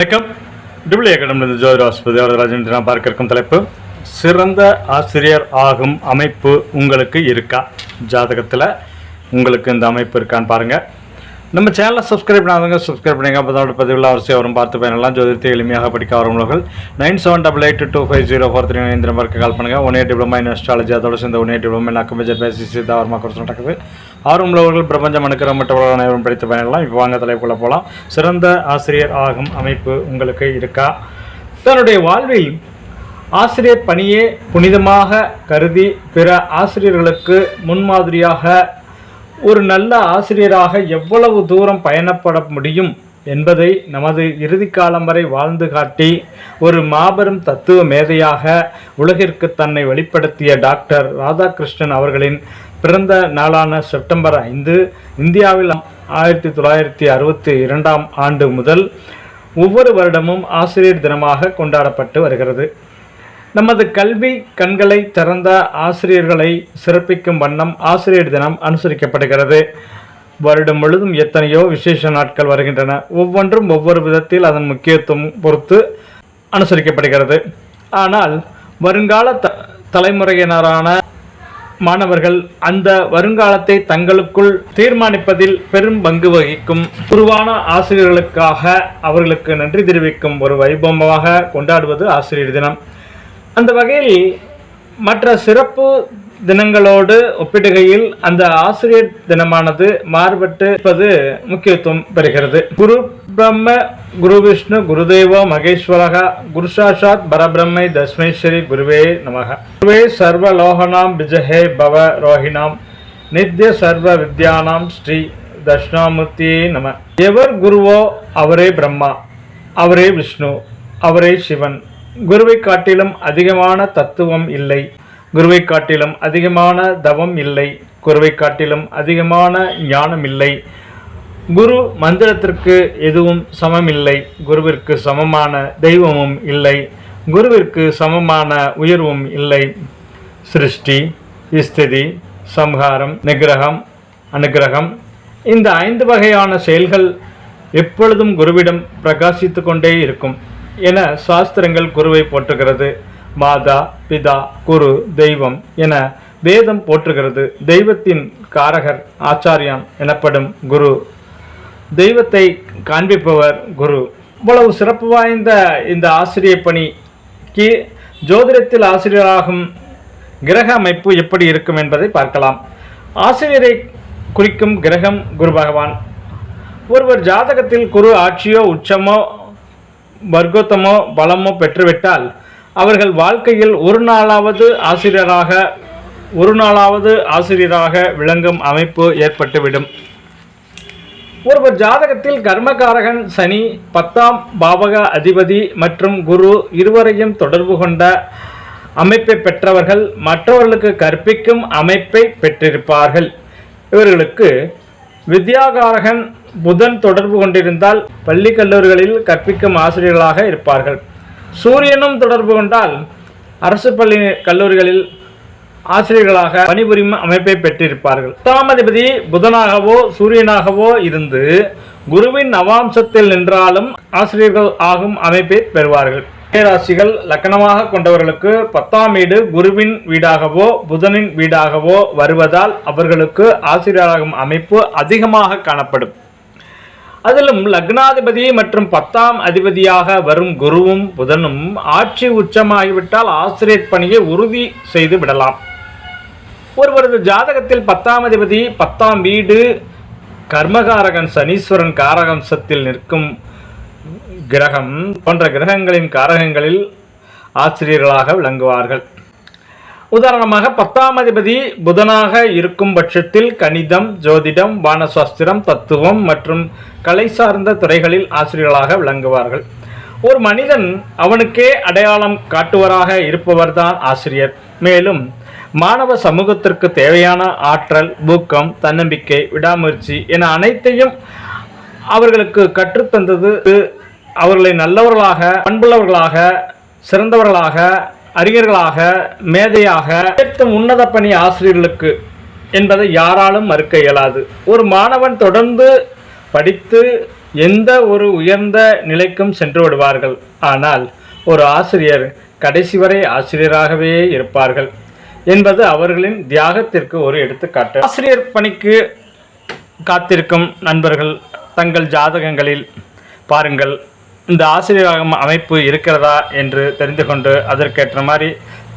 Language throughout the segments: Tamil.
வணக்கம். டிபிள் அகாடமி ஜோதிட ஆஸ்பதி வரதராஜன் நான் பார்க்க இருக்கும் தலைப்பு சிறந்த ஆசிரியர் ஆகும் அமைப்பு உங்களுக்கு இருக்கா? ஜாதகத்தில் உங்களுக்கு இந்த அமைப்பு இருக்கான்னு பாருங்கள் நம்ம சேனலை சப்ஸ்கிரைப் பண்ணாதவங்க சப்ஸ்கிரைப் பண்ணுங்க அப்போ தான் பதிவில் அவசியம் வரும். பார்த்து பயனெல்லாம் ஜோதிடத்தை எளிமையாக படிக்க வரவங்களுக்கு nine seven double eight two five zero four three nine நம்பருக்கு கால் பண்ணுங்கள் one eight diploma in astrology அதோட சேர்ந்த ஒன் எயிட் டிப்ளமா இன் அக்கமேஜர் பேசி தாவரமாக கோர்ஸ் நடக்குது ஆர்வம் உள்ளவர்கள் பிரபஞ்சம் அனுக்கிற மற்றவர்கள் அனைவரும் படித்து பயனெல்லாம் இப்போ வாங்க தலைப்புள்ள போகலாம் சிறந்த ஆசிரியர் ஆகும் அமைப்பு உங்களுக்கு இருக்கா? தன்னுடைய வாழ்வில் ஆசிரியர் பணியே புனிதமாக கருதி பிற ஆசிரியர்களுக்கு முன்மாதிரியாக ஒரு நல்ல ஆசிரியராக எவ்வளவு தூரம் பயணப்பட முடியும் என்பதை நமது இறுதி காலம் வரை வாழ்ந்து காட்டி ஒரு மாபெரும் தத்துவ மேதையாக உலகிற்கு தன்னை வெளிப்படுத்திய டாக்டர் ராதாகிருஷ்ணன் அவர்களின் பிறந்த நாளான செப்டம்பர் ஐந்து இந்தியாவில் ஆயிரத்தி தொள்ளாயிரத்தி அறுபத்தி இரண்டாம் ஆண்டு முதல் ஒவ்வொரு வருடமும் ஆசிரியர் தினமாக கொண்டாடப்பட்டு வருகிறது. நமது கல்வி கண்களை திறந்த ஆசிரியர்களை சிறப்பிக்கும் வண்ணம் ஆசிரியர் தினம் அனுசரிக்கப்படுகிறது. வருடம் முழுதும் எத்தனையோ விசேஷ நாட்கள் வருகின்றன. ஒவ்வொன்றும் ஒவ்வொரு விதத்தில் அதன் முக்கியத்துவம் பொறுத்து அனுசரிக்கப்படுகிறது. ஆனால் வருங்கால த தலைமுறையினரான மாணவர்கள் அந்த வருங்காலத்தை தங்களுக்குள் தீர்மானிப்பதில் பெரும் பங்கு வகிக்கும். உருவான ஆசிரியர்களுக்காக அவர்களுக்கு நன்றி தெரிவிக்கும் ஒரு வைபவமாக கொண்டாடுவது ஆசிரியர் தினம். அந்த வகையில் மற்ற சிறப்பு தினங்களோடு ஒப்பிடுகையில் அந்த ஆசிரியர் தினமானது மாறுபட்டு இருப்பது முக்கியத்துவம் பெறுகிறது. குரு பிரம்ம குரு விஷ்ணு குருதேவோ மகேஸ்வரக குரு சாஷாத் பரபிரம்மை தஸ்மேஸ்வரி குருவே நமக. குருவே சர்வ லோகனாம் விஜஹே பவ ரோஹிணாம் நித்ய சர்வ வித்யானாம் ஸ்ரீ தட்சிணாமூர்த்தியே நம. எவர் குருவோ அவரே பிரம்மா அவரே விஷ்ணு அவரே சிவன். குருவை காட்டிலும் அதிகமான தத்துவம் இல்லை. குருவை காட்டிலும் அதிகமான தவம் இல்லை. குருவை காட்டிலும் அதிகமான ஞானம் இல்லை. குரு மந்திரத்திற்கு எதுவும் சமமில்லை. குருவிற்கு சமமான தெய்வமும் இல்லை. குருவிற்கு சமமான உயர்வும் இல்லை. சிருஷ்டி ஸ்திதி சம்ஹாரம் நிகிரகம் அனுகிரகம் இந்த ஐந்து வகையான செயல்கள் எப்பொழுதும் குருவிடம் பிரகாசித்து கொண்டே இருக்கும். என சாஸ்திரங்கள் குருவை போற்றுகிறது. மாதா பிதா குரு தெய்வம் என வேதம் போற்றுகிறது. தெய்வத்தின் காரகர் ஆச்சாரியான் எனப்படும் குரு. தெய்வத்தை காண்பிப்பவர் குரு. இவ்வளவு சிறப்பு வாய்ந்த இந்த ஆசிரிய பணிக்கு ஜோதிடத்தில் ஆசிரியராகும் கிரக அமைப்பு எப்படி இருக்கும் என்பதை பார்க்கலாம். ஆசிரியரை குறிக்கும் கிரகம் குரு பகவான். ஒருவர் ஜாதகத்தில் குரு ஆட்சியோ உச்சமோ வர்க்கத்தமோ பலமோ பெற்றுவிட்டால் அவர்கள் வாழ்க்கையில் ஒரு நாளாவது ஆசிரியராக ஒரு நாளாவது ஆசிரியராக விளங்கும் அமைப்பு ஏற்பட்டுவிடும். ஒருவர் ஜாதகத்தில் கர்மகாரகன் சனி பத்தாம் பாவக அதிபதி மற்றும் குரு இருவரையும் தொடர்பு கொண்ட அமைப்பை பெற்றவர்கள் மற்றவர்களுக்கு கற்பிக்கும் அமைப்பை பெற்றிருப்பார்கள். இவர்களுக்கு வித்யாகாரகன் புதன் தொடர்பு கொண்டிருந்தால் பள்ளி கல்லூரிகளில் கற்பிக்கும் ஆசிரியர்களாக இருப்பார்கள். சூரியனும் தொடர்பு கொண்டால் அரசு பள்ளி கல்லூரிகளில் ஆசிரியர்களாக பணிபுரியும் அமைப்பை பெற்றிருப்பார்கள். பத்தாமதிபதி புதனாகவோ சூரியனாகவோ இருந்து குருவின் நவாம்சத்தில் நின்றாலும் ஆசிரியர்கள் ஆகும் அமைப்பை பெறுவார்கள். ராசிகள் லக்கணமாக கொண்டவர்களுக்கு பத்தாம் வீடு குருவின் வீடாகவோ புதனின் வீடாகவோ வருவதால் அவர்களுக்கு ஆசிரியராகும் அமைப்பு அதிகமாக காணப்படும். அதிலும் லக்னாதிபதி மற்றும் பத்தாம் அதிபதியாக வரும் குருவும் புதனும் ஆட்சி உச்சமாகிவிட்டால் ஆசிரியர் பணியை உறுதி செய்து விடலாம். ஒருவரது ஜாதகத்தில் பத்தாம் அதிபதி பத்தாம் வீடு கர்மகாரகன் சனீஸ்வரன் காரகம்சத்தில் நிற்கும் கிரகம் போன்ற கிரகங்களின் காரகங்களில் ஆசிரியர்களாக விளங்குவார்கள். உதாரணமாக பத்தாம் அதிபதி புதனாக இருக்கும் பட்சத்தில் கணிதம் ஜோதிடம் வானசாஸ்திரம் தத்துவம் மற்றும் கலை சார்ந்த துறைகளில் ஆசிரியர்களாக விளங்குவார்கள். ஒரு மனிதன் அவனுக்கே அடையாளம் காட்டுவராக இருப்பவர்தான் ஆசிரியர். மேலும் மாணவ சமூகத்திற்கு தேவையான ஆற்றல் ஊக்கம் தன்னம்பிக்கை விடாமுயற்சி என அனைத்தையும் அவர்களுக்கு கற்றுத்தந்தது. அவர்களை நல்லவர்களாக பண்புள்ளவர்களாக சிறந்தவர்களாக அறிஞர்களாக மேதையாக அனைத்தும் உன்னத பணி ஆசிரியர்களுக்கு என்பதை யாராலும் மறுக்க இயலாது. ஒரு மாணவன் தொடர்ந்து படித்து எந்த ஒரு உயர்ந்த நிலைக்கும் சென்று விடுவார்கள். ஆனால் ஒரு ஆசிரியர் கடைசி வரை ஆசிரியராகவே இருப்பார்கள் என்பது அவர்களின் தியாகத்திற்கு ஒரு எடுத்துக்காட்டு. ஆசிரியர் பணிக்கு காத்திருக்கும் நண்பர்கள் தங்கள் ஜாதகங்களில் பாருங்கள். இந்த ஆசிரியராகும் அமைப்பு இருக்கிறதா என்று தெரிந்து கொண்டு அதற்கேற்ற மாதிரி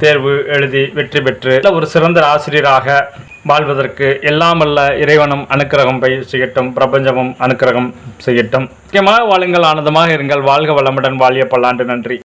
தேர்வு எழுதி வெற்றி பெற்று ஒரு சிறந்த ஆசிரியராக வாழ்வதற்கு எல்லாமல்ல இறைவனும் அனுக்கிரகம் பை செய்யட்டும் பிரபஞ்சமும் அனுக்கிரகம் செய்யட்டும். முக்கியமாக வாழுங்கள் ஆனந்தமாக இருங்கள். வாழ்க வளமுடன் வாழிய பல்லாண்டு. நன்றி.